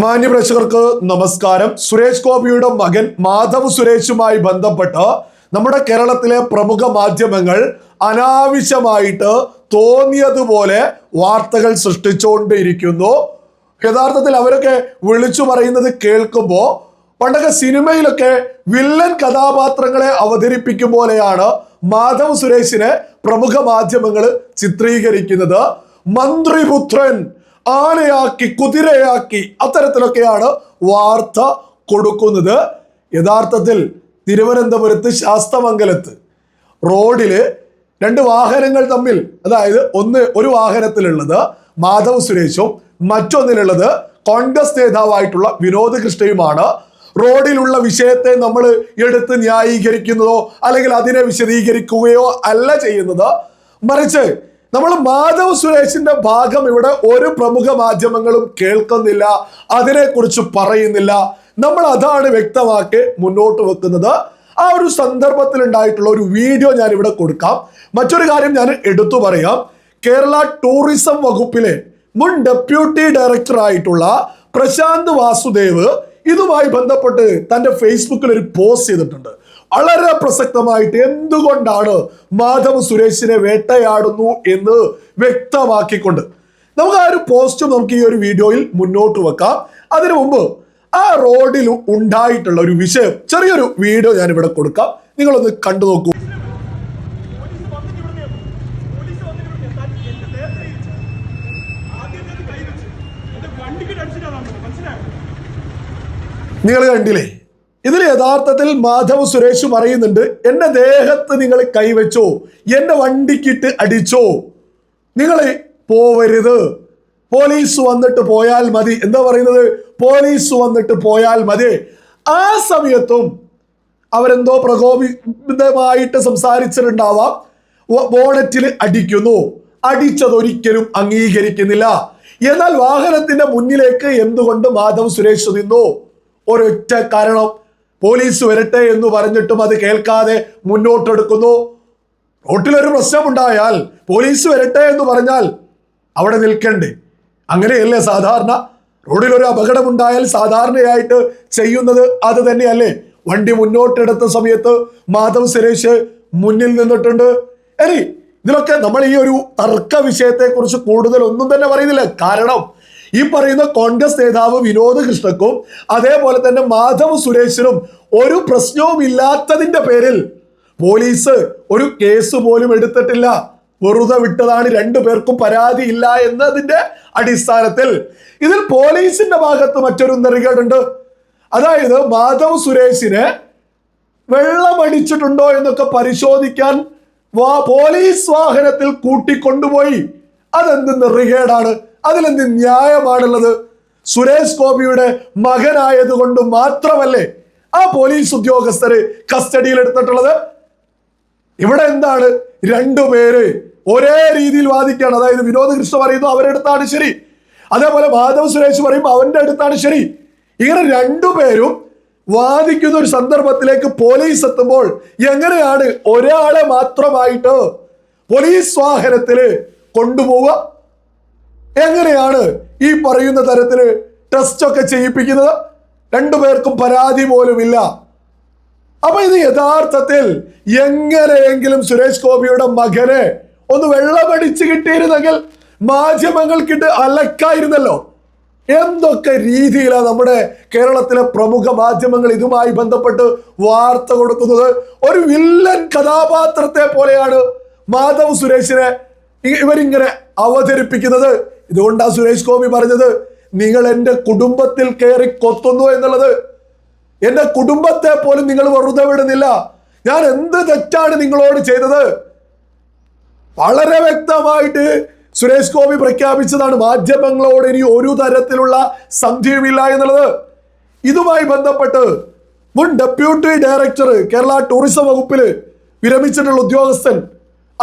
മാന്യ പ്രേക്ഷകർക്ക് നമസ്കാരം. സുരേഷ് ഗോപിയുടെ മകൻ മാധവ് സുരേഷുമായി ബന്ധപ്പെട്ട് നമ്മുടെ കേരളത്തിലെ പ്രമുഖ മാധ്യമങ്ങൾ അനാവശ്യമായിട്ട് തോന്നിയതുപോലെ വാർത്തകൾ സൃഷ്ടിച്ചുകൊണ്ടിരിക്കുന്നു. യഥാർത്ഥത്തിൽ അവരൊക്കെ വിളിച്ചു പറയുന്നത് കേൾക്കുമ്പോൾ പണ്ടൊക്കെ സിനിമയിലൊക്കെ വില്ലൻ കഥാപാത്രങ്ങളെ അവതരിപ്പിക്കും പോലെയാണ് മാധവ് സുരേഷിനെ പ്രമുഖ മാധ്യമങ്ങൾ ചിത്രീകരിക്കുന്നത്. മന്ത്രിപുത്രൻ ആനയാക്കി കുതിരയാക്കി അത്തരത്തിലൊക്കെയാണ് വാർത്ത കൊടുക്കുന്നത്. യഥാർത്ഥത്തിൽ തിരുവനന്തപുരത്ത് ശാസ്തമംഗലത്ത് റോഡിൽ രണ്ട് വാഹനങ്ങൾ തമ്മിൽ അതായത് ഒന്ന് ഒരു വാഹനത്തിലുള്ളത് മാധവ് സുരേഷും മറ്റൊന്നിലുള്ളത് കോൺഗ്രസ് നേതാവായിട്ടുള്ള വിനോദ് കൃഷ്ണയുമാണ്. റോഡിലുള്ള വിഷയത്തെ നമ്മൾ എടുത്ത് ന്യായീകരിക്കുന്നതോ അല്ലെങ്കിൽ അതിനെ വിശദീകരിക്കുകയോ അല്ല ചെയ്യുന്നത്. മറിച്ച് നമ്മൾ മാധവ് സുരേഷിന്റെ ഭാഗം ഇവിടെ ഒരു പ്രമുഖ മാധ്യമങ്ങളും കേൾക്കുന്നില്ല അതിനെക്കുറിച്ച് പറയുന്നില്ല. നമ്മൾ അതാണ് വ്യക്തമാക്കി മുന്നോട്ട് വെക്കുന്നത്. ആ ഒരു സന്ദർഭത്തിൽ ഉണ്ടായിട്ടുള്ള ഒരു വീഡിയോ ഞാൻ ഇവിടെ കൊടുക്കാം. മറ്റൊരു കാര്യം ഞാൻ എടുത്തു പറയാം. കേരള ടൂറിസം വകുപ്പിലെ മുൻ ഡെപ്യൂട്ടി ഡയറക്ടർ ആയിട്ടുള്ള പ്രശാന്ത് വാസുദേവ് ഇതുമായി ബന്ധപ്പെട്ട് തന്റെ ഫേസ്ബുക്കിൽ ഒരു പോസ്റ്റ് ചെയ്തിട്ടുണ്ട്. വളരെ പ്രസക്തമായിട്ട് എന്തുകൊണ്ടാണ് മാധവ് സുരേഷിനെ വേട്ടയാടുന്നു എന്ന് വ്യക്തമാക്കിക്കൊണ്ട്. നമുക്ക് ആ ഒരു പോസ്റ്റ് നമുക്ക് ഈ ഒരു വീഡിയോയിൽ മുന്നോട്ട് വെക്കാം. അതിനു മുമ്പ് ആ റോഡിൽ ഉണ്ടായിട്ടുള്ള ഒരു വിഷയം ചെറിയൊരു വീഡിയോ ഞാൻ ഇവിടെ കൊടുക്കാം. നിങ്ങളൊന്ന് കണ്ടു നോക്കൂ. നിങ്ങൾ കണ്ടില്ലേ? ഇതിൽ യഥാർത്ഥത്തിൽ മാധവ് സുരേഷ് പറയുന്നുണ്ട് എന്റെ ദേഹത്ത് നിങ്ങൾ കൈവച്ചോ എന്റെ വണ്ടിക്കിട്ട് അടിച്ചോ. നിങ്ങൾ പോവരുത്. പോലീസ് വന്നിട്ട് പോയാൽ മതി. എന്താ പറയുന്നത്? പോലീസ് വന്നിട്ട് പോയാൽ മതി. ആ സമയത്തും അവരെന്തോ പ്രകോപിതമായിട്ട് സംസാരിച്ചിട്ടുണ്ടാവാം. ബോണറ്റിൽ അടിക്കുന്നു. അടിച്ചതൊരിക്കലും അംഗീകരിക്കുന്നില്ല. എന്നാൽ വാഹനത്തിന്റെ മുന്നിലേക്ക് എന്തുകൊണ്ട് മാധവ് സുരേഷ് നിന്നു? ഒരൊറ്റ കാരണം പോലീസ് വരട്ടെ എന്ന് പറഞ്ഞിട്ടും അത് കേൾക്കാതെ മുന്നോട്ടെടുക്കുന്നു. റോട്ടിലൊരു പ്രശ്നമുണ്ടായാൽ പോലീസ് വരട്ടെ എന്ന് പറഞ്ഞാൽ അവിടെ നിൽക്കണ്ടേ. അങ്ങനെയല്ലേ സാധാരണ? റോഡിൽ ഒരു അപകടമുണ്ടായാൽ സാധാരണയായിട്ട് ചെയ്യുന്നത് അത് തന്നെയല്ലേ? വണ്ടി മുന്നോട്ടെടുത്ത സമയത്ത് മാധവ് സുരേഷ് മുന്നിൽ നിന്നിട്ടുണ്ട്. ഇനി ഇതിലൊക്കെ നമ്മൾ ഈ ഒരു തർക്ക വിഷയത്തെക്കുറിച്ച് കൂടുതൽ ഒന്നും തന്നെ പറയുന്നില്ല. കാരണം ഈ പറയുന്ന കോൺഗ്രസ് നേതാവ് വിനോദ് കൃഷ്ണക്കും അതേപോലെ തന്നെ മാധവ് സുരേഷിനും ഒരു പ്രശ്നവും ഇല്ലാത്തതിന്റെ പേരിൽ പോലീസ് ഒരു കേസ് പോലും എടുത്തിട്ടില്ല. വെറുതെ വിട്ടതാണ് രണ്ടു പേർക്കും പരാതി ഇല്ല എന്നതിന്റെ അടിസ്ഥാനത്തിൽ. ഇതിൽ പോലീസിന്റെ ഭാഗത്ത് മറ്റൊരു നെറികേടുണ്ട്. അതായത് മാധവ് സുരേഷിനെ വെള്ളമടിച്ചിട്ടുണ്ടോ എന്നൊക്കെ പരിശോധിക്കാൻ വാ പോലീസ് വാഹനത്തിൽ കൂട്ടിക്കൊണ്ടുപോയി. അതെന്ത് നെറികേടാണ്? അതിലെന്ത് ന്യായമാണുള്ളത്? സുരേഷ് ഗോപിയുടെ മകനായതുകൊണ്ട് മാത്രമല്ലേ ആ പോലീസ് ഉദ്യോഗസ്ഥര് കസ്റ്റഡിയിൽ എടുത്തിട്ടുള്ളത്? ഇവിടെ എന്താണ്? രണ്ടുപേര് ഒരേ രീതിയിൽ വാദിക്കുകയാണ്. അതായത് വിനോദ് കൃഷ്ണ പറയുന്നു അവരുടെ അടുത്താണ് ശരി. അതേപോലെ മാധവ് സുരേഷ് പറയും അവന്റെ അടുത്താണ് ശരി. ഇങ്ങനെ രണ്ടുപേരും വാദിക്കുന്ന ഒരു സന്ദർഭത്തിലേക്ക് പോലീസ് എത്തുമ്പോൾ എങ്ങനെയാണ് ഒരാളെ മാത്രമായിട്ട് പോലീസ് വാഹനത്തിൽ കൊണ്ടുപോവുക? എങ്ങനെയാണ് ഈ പറയുന്ന തരത്തിൽ ടെസ്റ്റ് ഒക്കെ ചെയ്യിപ്പിക്കുന്നത്? രണ്ടുപേർക്കും പരാതി പോലുമില്ല അപ്പൊ ഇത് യഥാർത്ഥത്തിൽ എങ്ങനെയെങ്കിലും സുരേഷ് ഗോപിയുടെ മകനെ ഒന്ന് വെള്ളമടിച്ച് കിട്ടിയിരുന്നെങ്കിൽ മാധ്യമങ്ങൾക്കിട്ട് അലക്കായിരുന്നല്ലോ. എന്തൊക്കെ രീതിയിലാണ് നമ്മുടെ കേരളത്തിലെ പ്രമുഖ മാധ്യമങ്ങൾ ഇതുമായി ബന്ധപ്പെട്ട് വാർത്ത കൊടുക്കുന്നത്? ഒരു വില്ലൻ കഥാപാത്രത്തെ പോലെയാണ് മാധവ് സുരേഷിനെ ഇവരിങ്ങനെ അവതരിപ്പിക്കുന്നത്. ഇതുകൊണ്ടാണ് സുരേഷ് ഗോപി പറഞ്ഞത് നിങ്ങൾ എന്റെ കുടുംബത്തിൽ കയറി കൊത്തുന്നു എന്നുള്ളത്. എന്റെ കുടുംബത്തെ പോലും നിങ്ങൾ വെറുതെ വിടുന്നില്ല. ഞാൻ എന്ത് തെറ്റാണ് നിങ്ങളോട് ചെയ്തത്? വളരെ വ്യക്തമായിട്ട് സുരേഷ് ഗോപി പ്രഖ്യാപിച്ചതാണ് മാധ്യമങ്ങളോട് ഇനി ഒരു തരത്തിലുള്ള സന്ധിയുമില്ല എന്നുള്ളത്. ഇതുമായി ബന്ധപ്പെട്ട് മുൻ ഡെപ്യൂട്ടി ഡയറക്ടർ കേരള ടൂറിസം വകുപ്പിൽ വിരമിച്ചിട്ടുള്ള ഉദ്യോഗസ്ഥൻ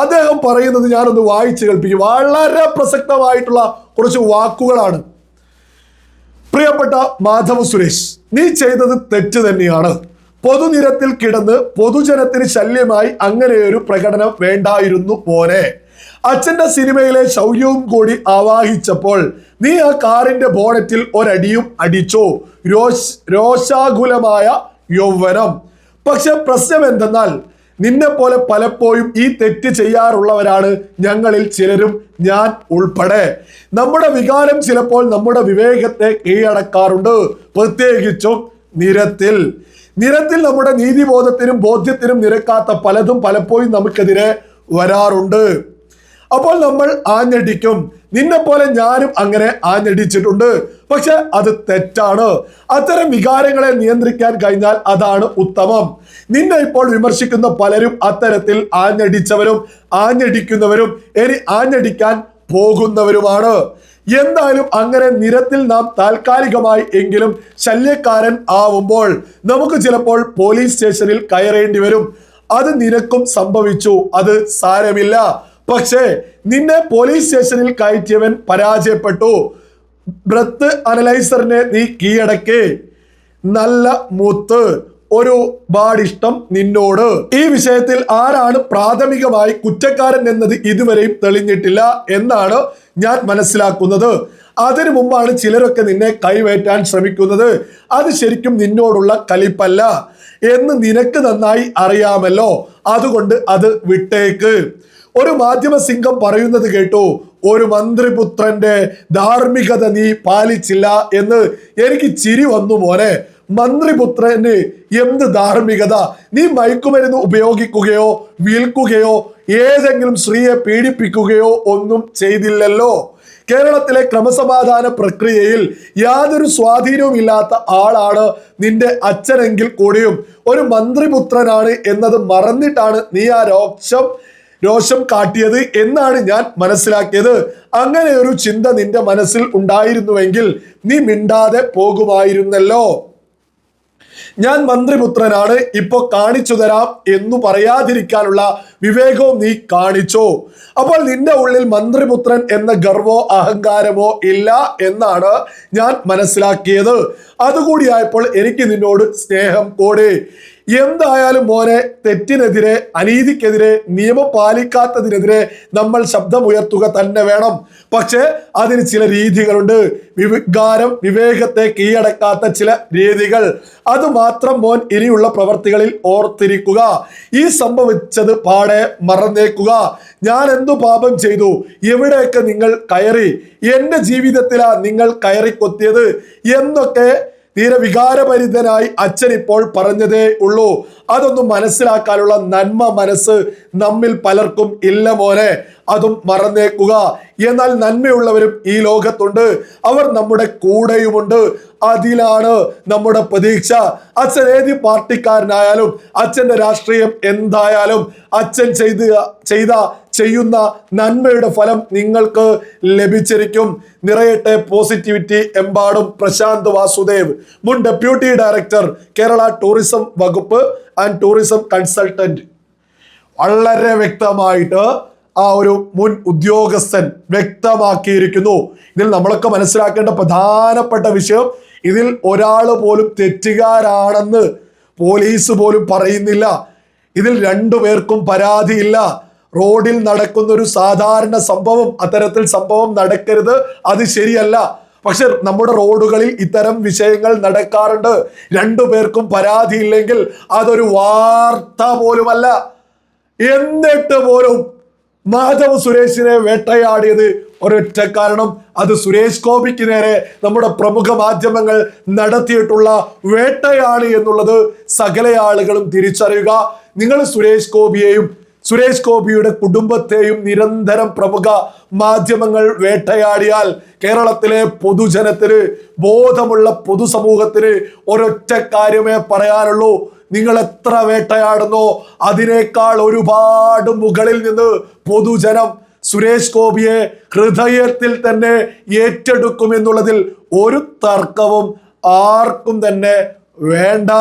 അദ്ദേഹം പറയുന്നത് ഞാനൊന്ന് വായിച്ചു കേൾപ്പിക്കും. വളരെ പ്രസക്തമായിട്ടുള്ള കുറച്ച് വാക്കുകളാണ്. പ്രിയപ്പെട്ട മാധവ സുരേഷ് നീ ചെയ്തത് തെറ്റ് തന്നെയാണ്. പൊതുനിരത്തിൽ കിടന്ന് പൊതുജനത്തിന് ശല്യമായി അങ്ങനെ ഒരു പ്രകടനം വേണ്ടായിരുന്നു പോലെ അച്ഛന്റെ സിനിമയിലെ ശൗര്യവും കൂടി ആവാഹിച്ചപ്പോൾ നീ ആ കാറിന്റെ ബോണറ്റിൽ ഒരടിയും അടിച്ചു. രോഷ രോഷാകുലമായ യൗവനം. പക്ഷെ പ്രശ്നം എന്തെന്നാൽ നിന്നെ പോലെ പലപ്പോഴും ഈ തെറ്റ് ചെയ്യാറുള്ളവരാണ് ഞങ്ങളിൽ ചിലരും ഞാൻ ഉൾപ്പെടെ. നമ്മുടെ വികാരം ചിലപ്പോൾ നമ്മുടെ വിവേകത്തെ കീഴടക്കാറുണ്ട്. പ്രത്യേകിച്ചും നിരത്തിൽ. നിരത്തിൽ നമ്മുടെ നീതിബോധത്തിനും ബോധ്യത്തിനും നിരക്കാത്ത പലതും പലപ്പോഴും നമുക്കെതിരെ വരാറുണ്ട്. അപ്പോൾ നമ്മൾ ആഞ്ഞടിക്കും. നിന്നെ പോലെ ഞാനും അങ്ങനെ ആഞ്ഞടിച്ചിട്ടുണ്ട്. പക്ഷെ അത് തെറ്റാണ്. അത്തരം വികാരങ്ങളെ നിയന്ത്രിക്കാൻ കഴിഞ്ഞാൽ അതാണ് ഉത്തമം. നിന്നെ ഇപ്പോൾ വിമർശിക്കുന്ന പലരും അത്തരത്തിൽ ആഞ്ഞടിച്ചവരും ആഞ്ഞടിക്കുന്നവരും ഇനി ആഞ്ഞടിക്കാൻ പോകുന്നവരുമാണ്. എന്തായാലും അങ്ങനെ നിരത്തിൽ നാം താൽക്കാലികമായി എങ്കിലും ശല്യക്കാരൻ ആവുമ്പോൾ നമുക്ക് ചിലപ്പോൾ പോലീസ് സ്റ്റേഷനിൽ കയറേണ്ടി വരും. അത് നിനക്കും സംഭവിച്ചു. അത് സാരമില്ല. പക്ഷേ നിന്നെ പോലീസ് സ്റ്റേഷനിൽ കയറ്റിയവൻ പരാജയപ്പെട്ടു. ബ്രത്ത് അനലൈസറിനെ നീ കീഴടക്കേ. നല്ല മുത്ത്. ഒരു പാടിഷ്ടം നിന്നോട്. ഈ വിഷയത്തിൽ ആരാണ് പ്രാഥമികമായി കുറ്റക്കാരൻ എന്നത് ഇതുവരെയും തെളിഞ്ഞിട്ടില്ല എന്നാണ് ഞാൻ മനസ്സിലാക്കുന്നത്. അതിനു മുമ്പാണ് ചിലരൊക്കെ നിന്നെ കൈവേറ്റാൻ ശ്രമിക്കുന്നത്. അത് ശരിക്കും നിന്നോടുള്ള കലിപ്പല്ല എന്ന് നിനക്ക് നന്നായി അറിയാമല്ലോ. അതുകൊണ്ട് അത് വിട്ടേക്ക്. ഒരു മാധ്യമ സിംഗം പറയുന്നത് കേട്ടു ഒരു മന്ത്രിപുത്രന്റെ ധാർമ്മികത നീ പാലിച്ചില്ല എന്ന് എനിക്ക് ചിരി വന്നു പോലെ മന്ത്രിപുത്രന് എന്ത് ധാർമ്മികത? നീ മയക്കുമരുന്ന് ഉപയോഗിക്കുകയോ വിൽക്കുകയോ ഏതെങ്കിലും സ്ത്രീയെ പീഡിപ്പിക്കുകയോ ഒന്നും ചെയ്തില്ലല്ലോ. കേരളത്തിലെ ക്രമസമാധാന പ്രക്രിയയിൽ യാതൊരു സ്വാധീനവും ഇല്ലാത്ത ആളാണ് നിന്റെ അച്ഛനെങ്കിൽ കൂടിയും. ഒരു മന്ത്രിപുത്രനാണ് എന്നത് മറന്നിട്ടാണ് നീ ആ രോക്ഷം രോഷം കാട്ടിയത് എന്നാണ് ഞാൻ മനസ്സിലാക്കിയത്. അങ്ങനെ ഒരു ചിന്ത നിന്റെ മനസ്സിൽ ഉണ്ടായിരുന്നുവെങ്കിൽ നീ മിണ്ടാതെ പോകുമായിരുന്നല്ലോ. ഞാൻ മന്ത്രിപുത്രനാണ് ഇപ്പൊ കാണിച്ചു തരാം എന്നു പറയാതിരിക്കാനുള്ള വിവേകവും നീ കാണിച്ചു. അപ്പോൾ നിന്റെ ഉള്ളിൽ മന്ത്രിപുത്രൻ എന്ന ഗർവോ അഹങ്കാരമോ ഇല്ല എന്നാണ് ഞാൻ മനസ്സിലാക്കിയത്. അതുകൂടിയായപ്പോൾ എനിക്ക് നിന്നോട് സ്നേഹം കൂടി. എന്തായാലും മോനെ തെറ്റിനെതിരെ അനീതിക്കെതിരെ നിയമം പാലിക്കാത്തതിനെതിരെ നമ്മൾ ശബ്ദമുയർത്തുക തന്നെ വേണം. പക്ഷേ അതിന് ചില രീതികളുണ്ട്. വികാരം വിവേകത്തെ കീഴടക്കാത്ത ചില രീതികൾ. അത് മാത്രം മോൻ ഇനിയുള്ള പ്രവർത്തികളിൽ ഓർത്തിരിക്കുക. ഈ സംഭവിച്ചത് പാടെ മറന്നേക്കുക. ഞാൻ എന്തു പാപം ചെയ്തു? എവിടെയൊക്കെ നിങ്ങൾ കയറി? എന്റെ ജീവിതത്തിലാ നിങ്ങൾ കയറി കൊത്തിയത് എന്നൊക്കെ തീരെ വികാരഭരിതനായി അച്ഛൻ ഇപ്പോൾ പറഞ്ഞതേ ഉള്ളൂ. അതൊന്നും മനസ്സിലാക്കാനുള്ള നന്മ മനസ്സ് നമ്മിൽ പലർക്കും ഇല്ല മോനെ. അതും മറന്നേക്കുക. എന്നാൽ നന്മയുള്ളവരും ഈ ലോകത്തുണ്ട്. അവർ നമ്മുടെ കൂടെയുമുണ്ട്. അതിലാണ് നമ്മുടെ പ്രതീക്ഷ. അച്ഛൻ ഏത് പാർട്ടിക്കാരനായാലും അച്ഛന്റെ രാഷ്ട്രീയം എന്തായാലും അച്ഛൻ ചെയ്ത ചെയ്ത ചെയ്യുന്ന നന്മയുടെ ഫലം നിങ്ങൾക്ക് ലഭിച്ചിരിക്കും. നിറയട്ടെ പോസിറ്റിവിറ്റി എമ്പാടും. പ്രശാന്ത് വാസുദേവ് മുൻ ഡെപ്യൂട്ടി ഡയറക്ടർ കേരള ടൂറിസം വകുപ്പ് ആൻഡ് ടൂറിസം കൺസൾട്ടന്റ് വളരെ വ്യക്തമായിട്ട് ആ ഒരു മുൻ ഉദ്യോഗസ്ഥൻ വ്യക്തമാക്കിയിരിക്കുന്നു. ഇതിൽ നമ്മളൊക്കെ മനസ്സിലാക്കേണ്ട പ്രധാനപ്പെട്ട വിഷയം ഇതിൽ ഒരാൾ പോലും തെറ്റുകാരാണെന്ന് പോലീസ് പോലും പറയുന്നില്ല. ഇതിൽ രണ്ടു പേർക്കും പരാതിയില്ല. റോഡിൽ നടക്കുന്ന ഒരു സാധാരണ സംഭവം അത്തരത്തിൽ സംഭവം നടക്കരുത്. അത് ശരിയല്ല. പക്ഷെ നമ്മുടെ റോഡുകളിൽ ഇത്തരം വിഷയങ്ങൾ നടക്കാറുണ്ട്. രണ്ടു പേർക്കും പരാതിയില്ലെങ്കിൽ അതൊരു വാർത്ത പോലുമല്ല. എന്നിട്ട് പോലും മാധവ് സുരേഷിനെ വേട്ടയാടിയത് ഒരൊറ്റ കാരണം. അത് സുരേഷ് ഗോപിക്ക് നേരെ നമ്മുടെ പ്രമുഖ മാധ്യമങ്ങൾ നടത്തിയിട്ടുള്ള വേട്ടയാണ് എന്നുള്ളത് സകല ആളുകളും തിരിച്ചറിയുക. നിങ്ങൾ സുരേഷ് ഗോപിയെയും സുരേഷ് ഗോപിയുടെ കുടുംബത്തെയും നിരന്തരം പ്രമുഖ മാധ്യമങ്ങൾ വേട്ടയാടിയാൽ കേരളത്തിലെ പൊതുജനത്തിന് ബോധമുള്ള പൊതുസമൂഹത്തിന് ഒരൊറ്റ കാര്യമേ പറയാനുള്ളൂ. നിങ്ങൾ എത്ര വേട്ടയാടുന്നോ അതിനേക്കാൾ ഒരുപാട് മുകളിൽ നിന്ന് പൊതുജനം സുരേഷ് ഗോപിയെ ഹൃദയത്തിൽ തന്നെ ഏറ്റെടുക്കുമെന്നുള്ളതിൽ ഒരു തർക്കവും ആർക്കും തന്നെ വേണ്ട.